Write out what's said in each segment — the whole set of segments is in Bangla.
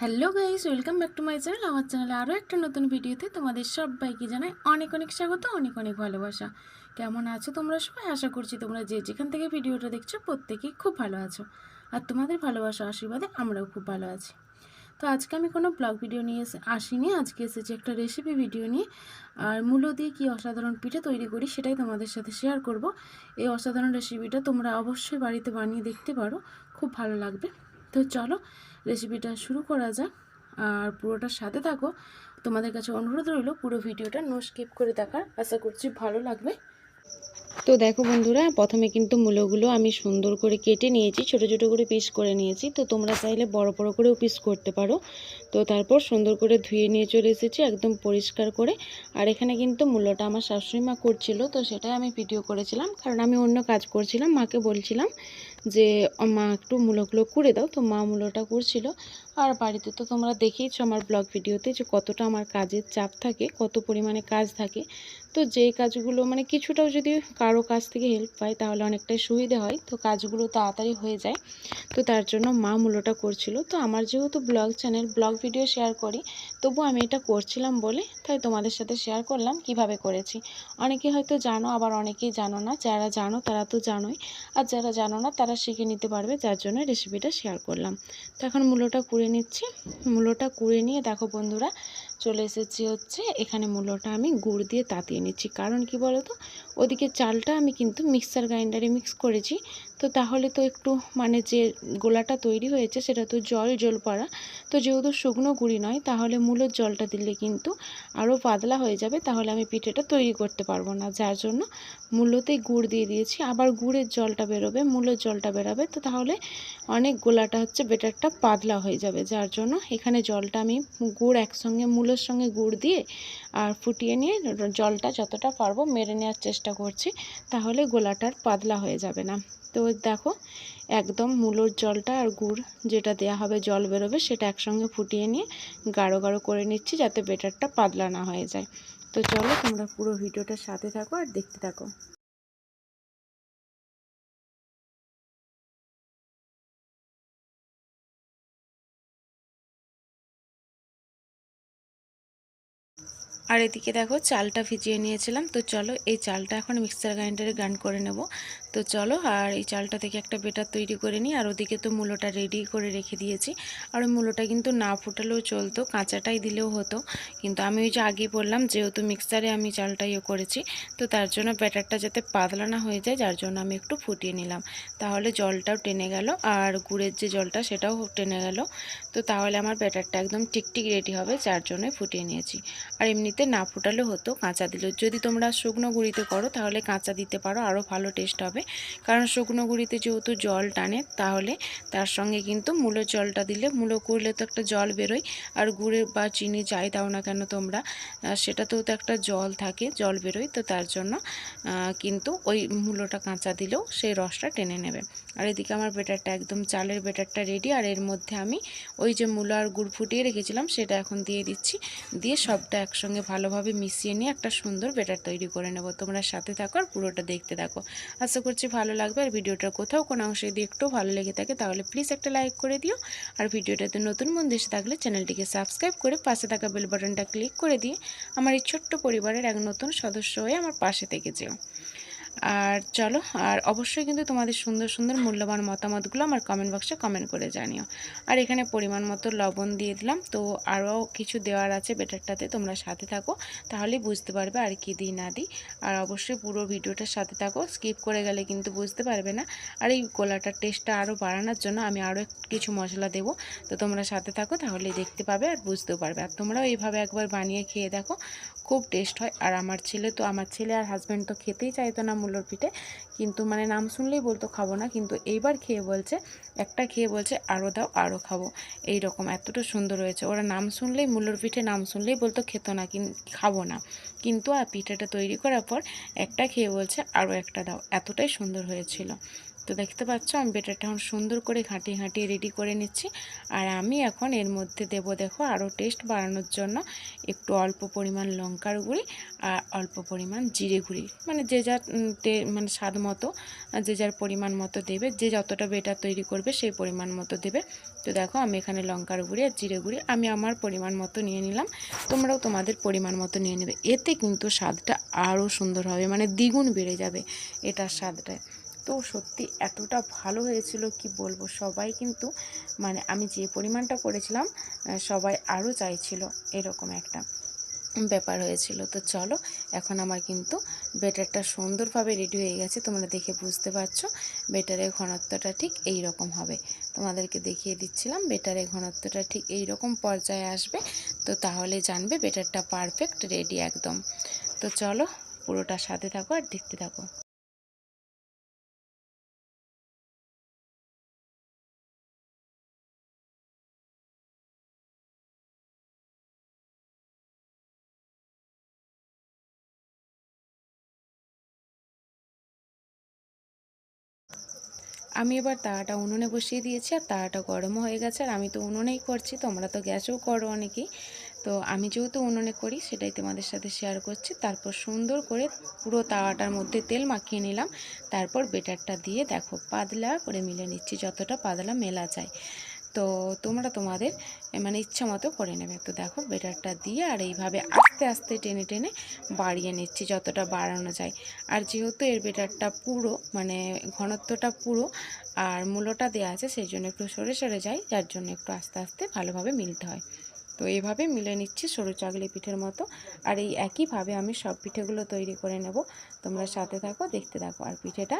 Hello guys welcome back to my channel আমার চ্যানেলে আরও একটা নতুন ভিডিওতে তোমাদের সবাইকে জানাই অনেক অনেক স্বাগত, অনেক অনেক ভালোবাসা। কেমন আছো তোমরা সবাই? আশা করছি তোমরা যে যেখান থেকে ভিডিওটা দেখছ প্রত্যেকেই খুব ভালো আছো। আর তোমাদের ভালোবাসা আশীর্বাদে আমরাও খুব ভালো আছি। তো আজকে আমি কোনো ব্লগ ভিডিও নিয়ে আসিনি, আজকে এসেছি একটা রেসিপি ভিডিও নিয়ে। আর মূলো দিয়ে কী অসাধারণ পিঠে তৈরি করি সেটাই তোমাদের সাথে শেয়ার করব। এই অসাধারণ রেসিপিটা তোমরা অবশ্যই বাড়িতে বানিয়ে দেখতে পারো, খুব ভালো লাগবে। তো চলো রেসিপিটা শুরু করা যাক। আর পুরোটার সাথে থাকো। তোমাদের কাছে অনুরোধ রইল, পুরো ভিডিওটা নো স্কিপ করে দেখার। আশা করছি ভালো লাগবে। তো দেখো বন্ধুরা, প্রথমে কিন্তু মূলগুলো আমি সুন্দর করে কেটে নিয়েছি, ছোট ছোট করে পিস করে নিয়েছি। তো তোমরা চাইলে বড় বড় করেও পিস করতে পারো। তো তারপর সুন্দর করে ধুয়ে নিয়ে চলে এসেছি একদম পরিষ্কার করে। আর এখানে কিন্তু মূল্যটা আমার শাশুড়ি মা করছিল, তো সেটাই আমি ভিডিও করেছিলাম। কারণ আমি অন্য কাজ করছিলাম, মাকে বলছিলাম যে, মা, একটু মূলগুলো করে দাও। তো মা মূলটা করছিল। আর বাড়িতে তো তোমরা দেখেইছো আমার ব্লগ ভিডিওতে যে কতটা আমার কাজের চাপ থাকে, কত পরিমাণে কাজ থাকে। তো যেই কাজগুলো মানে কিছুটাও যদি কারও কাছ থেকে হেল্প পাই, তাহলে অনেকটাই সুবিধে হয়। তো কাজগুলো তাড়াতাড়ি হয়ে যায়। তো তার জন্য মা মূলটা করছিল। তো আমার যেহেতু vlog channel vlog video share করি। তবু আমি এটা করছিলাম বলে তাই তোমাদের সাথে শেয়ার করলাম কীভাবে করেছি। অনেকে হয়তো জানো, আবার অনেকেই জানো না। যারা জানো, তারা তো জানোই। আর যারা জানো না, তারা শিখে নিতে পারবে, যার জন্য রেসিপিটা শেয়ার করলাম। তো এখন মূলোটা কুড়ে নিচ্ছি। মূলোটা কুড়ে নিয়ে দেখো বন্ধুরা চলে এসেছি হচ্ছে, এখানে মূলোটা আমি গুড় দিয়ে তাতিয়ে নিচ্ছি। কারণ কি বলো তো ওদিকে চালটা আমি কিন্তু মিক্সার গ্রাইন্ডারে মিক্স করেছি। তো তাহলে তো একটু মানে যে গোলাটা তৈরি হয়েছে, সেটা তো জল জল পড়া। তো যেহেতু শুকনো গুঁড়ি নয়, তাহলে মূলোর জলটা দিলে কিন্তু আরও পাতলা হয়ে যাবে। তাহলে আমি পিঠেটা তৈরি করতে পারব না। যার জন্য মূলোতেই গুড় দিয়ে দিয়েছি। আবার গুড়ের জলটা বেরোবে, মূলোর জলটা বেরোবে, তো তাহলে অনেক গোলাটা হচ্ছে বেটারটা পাতলা হয়ে যাবে। যার জন্য এখানে জলটা আমি গুড় একসঙ্গে মূলোর সঙ্গে গুড় দিয়ে আর ফুটিয়ে নিয়ে জলটা যতটা পারব মেরে নেওয়ার চেষ্টা করছি, তাহলে গোলাটার পাতলা হয়ে যাবে না। তো দেখো, একদম মূলোর জলটা আর গুড় যেটা দেয়া হবে, জল বেরোবে সেটা একসঙ্গে ফুটিয়ে নিয়ে গাঢ় গাঢ় করে নিচ্ছি যাতে বেটারটা পাতলা না হয়ে যায়। তো চলো তোমরা পুরো ভিডিওটার সাথে থাকো আর দেখতে থাকো। আর এদিকে দেখো চালটা ভিজিয়ে নিয়েছিলাম। তো চলো এই চালটা এখন মিক্সার গ্রাইন্ডারে গ্রাইন্ড করে নেব। তো চলো, আর এই চালটা থেকে একটা বেটার তৈরি করে নিই। আর ওদিকে তো মূলোটা রেডি করে রেখে দিয়েছি। আর ওই মূলোটা কিন্তু না ফুটালেও চলতো, কাঁচাটাই দিলেও হতো। কিন্তু আমি ওই যে আগেই বললাম, যেহেতু মিক্সারে আমি চালটা ইয়ে করেছি, তো তার জন্য ব্যাটারটা যাতে পাতলা না হয়ে যায়, যার জন্য আমি একটু ফুটিয়ে নিলাম। তাহলে জলটাও টেনে গেল, আর গুড়ের যে জলটা সেটাও টেনে গেল। তো তাহলে আমার ব্যাটারটা একদম ঠিকঠিক রেডি হবে, যার জন্যই ফুটিয়ে নিয়েছি। আর এমনিতে না ফুটালে হতো, কাঁচা দিলেও। যদি তোমরা শুকনো গুঁড়িতে করো, তাহলে কাঁচা দিতে পারো, আরও ভালো টেস্ট হবে। কারণ শুকনো গুঁড়িতে যেহেতু জল টানে, তাহলে তার সঙ্গে কিন্তু মূলো জলটা দিলে, মূলো করলে তো একটা জল বেরোয়। আর গুড়ে বা চিনি যাই দাও না কেন তোমরা সেটাতেও তো একটা জল থাকে, জল বেরোয়। তো তার জন্য কিন্তু ওই মূলোটা কাঁচা দিলেও সেই রসটা টেনে নেবে। আর এদিকে আমার বেটারটা একদম চালের বেটারটা রেডি। আর এর মধ্যে আমি ওই যে মূলো আর গুড় ফুটিয়ে রেখেছিলাম, সেটা এখন দিয়ে দিচ্ছি। দিয়ে সবটা একসঙ্গে ভালোভাবে মিশিয়ে নিয়ে একটা সুন্দর বেটার তৈরি করে নেব। তোমরা সাথে থাকো আর পুরোটা দেখতে থাকো। আশা করছি ভালো লাগবে আর ভিডিওটা কোথাও কোনো অংশে যদি একটু ভালো লেগে থাকে তাহলে প্লিজ একটা লাইক করে দিও। আর ভিডিওটাতে নতুন বন্ধু এসে থাকলে চ্যানেলটিকে সাবস্ক্রাইব করে পাশে থাকা বেল বাটনটা ক্লিক করে দিয়ে আমার এই ছোট্ট পরিবারের এক নতুন সদস্য হয়ে আমার পাশে থেকে যেও। আর চলো, আর অবশ্যই কিন্তু তোমাদের সুন্দর সুন্দর মূল্যবান মতামতগুলো আমার কমেন্ট বক্সে কমেন্ট করে জানিও। আর এখানে পরিমাণ মতো লবণ দিয়ে দিলাম, তো আরও কিছু দেওয়ার আছে বেটারটাতে, তোমরা সাথে থাকো তাহলেই বুঝতে পারবে আর কি দিই না দিই। আর অবশ্যই পুরো ভিডিওটার সাথে থাকো স্কিপ করে গেলে কিন্তু বুঝতে পারবে না। আর এই গোলাটার টেস্টটা আরও বাড়ানোর জন্য আমি আরও কিছু মশলা দেবো, তো তোমরা সাথে থাকো তাহলে দেখতে পাবে আর বুঝতেও পারবে। আর তোমরাও এইভাবে একবার বানিয়ে খেয়ে দেখো খুব টেস্ট হয়। আর আমার ছেলে তো, আমার ছেলে আর হাজব্যান্ড তো খেতেই চাইতো না মূল্যর পিঠে। কিন্তু মানে নাম শুনলেই বলতো, খাব না। কিন্তু এইবার খেয়ে বলছে, একটা খেয়ে বলছে আরও দাও আরও খাব। এই রকম এতটা সুন্দর হয়েছে। ওরা নাম শুনলেই মূল্যর পিঠে নাম শুনলেই বলতো, খেতো না, কিন, খাব না। কিন্তু আর পিঠাটা তৈরি করার পর একটা খেয়ে বলছে আরও একটা দাও। এতটাই সুন্দর হয়েছিল। তো দেখতে পাচ্ছ, আমি বেটারটা এখন সুন্দর করে ঘাঁটিয়ে ঘাঁটিয়ে রেডি করে নিচ্ছি। আর আমি এখন এর মধ্যে দেব, দেখো, আরও টেস্ট বাড়ানোর জন্য একটু অল্প পরিমাণ লঙ্কার গুঁড়ি আর অল্প পরিমাণ জিরে গুঁড়ি। মানে যে যার মানে স্বাদ মতো, যে যার পরিমাণ মতো দেবে, যে যতটা বেটার তৈরি করবে সেই পরিমাণ মতো দেবে। তো দেখো, আমি এখানে লঙ্কার গুঁড়ি আর জিরে গুঁড়ি, আমি আমার পরিমাণ মতো নিয়ে নিলাম। তোমরাও তোমাদের পরিমাণ মতো নিয়ে নেবে। এতে কিন্তু স্বাদটা আরও সুন্দর হবে মানে দ্বিগুণ বেড়ে যাবে এটার স্বাদটায়। তো সত্যি এতটা ভালো হয়েছিল কি বলব? সবাই কিন্তু মানে আমি যে পরিমাণটা করেছিলাম সবাই আরও চাইছিল এরকম একটা ব্যাপার হয়েছিল। তো চলো, এখন আমার কিন্তু বেটারটা সুন্দরভাবে রেডি হয়ে গেছে। তোমরা দেখে বুঝতে পারছ, বেটারের ঘনত্বটা ঠিক এই রকম হবে। তোমাদেরকে দেখিয়ে দিচ্ছিলাম, বেটারের ঘনত্বটা ঠিক এই রকম পর্যায়ে আসবে। তো তাহলে জানবে বেটারটা পারফেক্ট রেডি একদম। তো চলো, পুরোটা সাথে থাকো আর দেখতে থাকো। আমি এবার তাওয়াটা উনুনে বসিয়ে দিয়েছি আর তাওয়াটা গরম হয়ে গেছে আর আমি তো উনুনেই করছি, তোমরা তো গ্যাসেও করো অনেকেই। তো আমি যেহেতু উনুনে করি সেটাই তোমাদের সাথে শেয়ার করছি। তারপর সুন্দর করে পুরো তাওয়াটার মধ্যে তেল মাখিয়ে নিলাম। তারপর বেটারটা দিয়ে দেখো পাতলা করে মিলে নিচ্ছি, যতটা পাতলা মেলা যায়। তো তোমরা তোমাদের মানে ইচ্ছা মতো করে নেবে। তো দেখো, বেটারটা দিয়ে আর এইভাবে আস্তে আস্তে টেনে টেনে বাড়িয়ে নিচ্ছি, যতটা বাড়ানো যায়। আর যেহেতু এর বেটারটা পুরো মানে ঘনত্বটা পুরো আর মূলটা দেওয়া আছে, সেই জন্য একটু সরে সরে যায়, যার জন্য একটু আস্তে আস্তে ভালোভাবে মিলতে হয়। তো এইভাবে মিলে নিচ্ছি সরু চাগলি পিঠের মতো। আর এই একইভাবে আমি সব পিঠেগুলো তৈরি করে নেব। তোমরা সাথে থাকো, দেখতে থাকো। আর পিঠেটা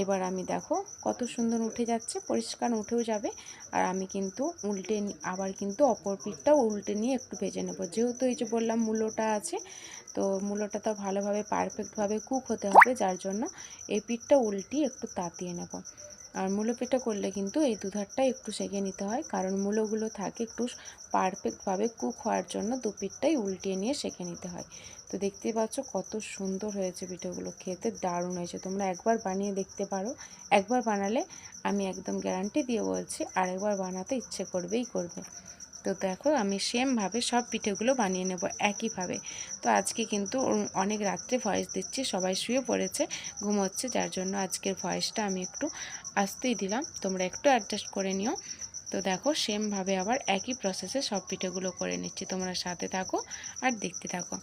এবার আমি দেখো কত সুন্দর উঠে যাচ্ছে, পরিষ্কার উঠেও যাবে। আর আমি কিন্তু উল্টে আবার কিন্তু অপর পিঠটাও উল্টে নিয়ে একটু ভেজে নেব। যেহেতু এই যে বললাম মূলোটা আছে তো মূলোটা তো ভালোভাবে পারফেক্টভাবে কুক হতে হবে, যার জন্য এই পিঠটা উল্টিয়ে একটু তাতিয়ে নেব। আর মূলো পিঠা করলে কিন্তু এই দুধারটা একটু সেঁকে নিতে হয়, কারণ মূলোগুলো থাকে একটু পারফেক্টভাবে কুক হওয়ার জন্য দু পিঠটাই উল্টিয়ে নিয়ে সেঁকে নিতে হয়। তো দেখতেই পাচ্ছ কত সুন্দর হয়েছে পিঠেগুলো, খেতে দারুণ হয়েছে। তোমরা একবার বানিয়ে দেখতে পারো। একবার বানালে আমি একদম গ্যারান্টি দিয়ে বলছি, আরেকবার বানাতে ইচ্ছে করবেই করবে। তো দেখো আমি সেমভাবে সব পিঠেগুলো বানিয়ে নেব একইভাবে। তো আজকে কিন্তু অনেক রাত্রে ভয়েস দিচ্ছি, সবাই শুয়ে পড়েছে, ঘুমোচ্ছে, যার জন্য আজকের ভয়েসটা আমি একটু আসতেই দিলাম। তোমরা একটু অ্যাডজাস্ট করে নিও। তো দেখো সেমভাবে আবার একই প্রসেসে সব পিঠেগুলো করে নিচ্ছি, তোমরা সাথে থাকো আর দেখতে থাকো।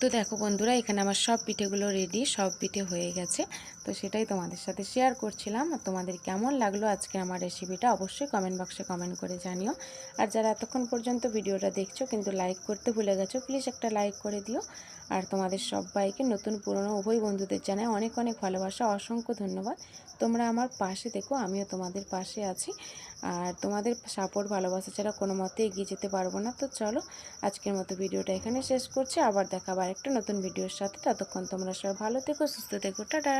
তো দেখো বন্ধুরা এখানে আমার সব পিঠেগুলো রেডি সব পিঠে হয়ে গেছে। তো সেটাই তোমাদের সাথে শেয়ার করছিলাম। আর তোমাদের কেমন লাগল আজকে আমার রেসিপিটা অবশ্যই কমেন্ট বক্সে কমেন্ট করে জানিও। আর যারা এতক্ষণ পর্যন্ত ভিডিওটা দেখছ, কিন্তু লাইক করতে ভুলে গেছো প্লিজ একটা লাইক করে দিও। আর তোমাদের সবাইকে নতুন পুরনো উভয় বন্ধুদের জানাই অনেক অনেক ভালোবাসা, অসংখ্য ধন্যবাদ। তোমরা আমার পাশে দেখো আমিও তোমাদের পাশে আছি। আর তোমাদের সাপোর্ট ভালোবাসা ছাড়া কোনো মতে এগিয়ে যেতে পারব না। তো চলো, আজকের মতো ভিডিওটা এখানে শেষ করছি। আবার দেখাবো একটা নতুন ভিডিওর সাথে। ততক্ষণ তোমরা সবাই ভালো থেকো, সুস্থ থেকো। টাটা!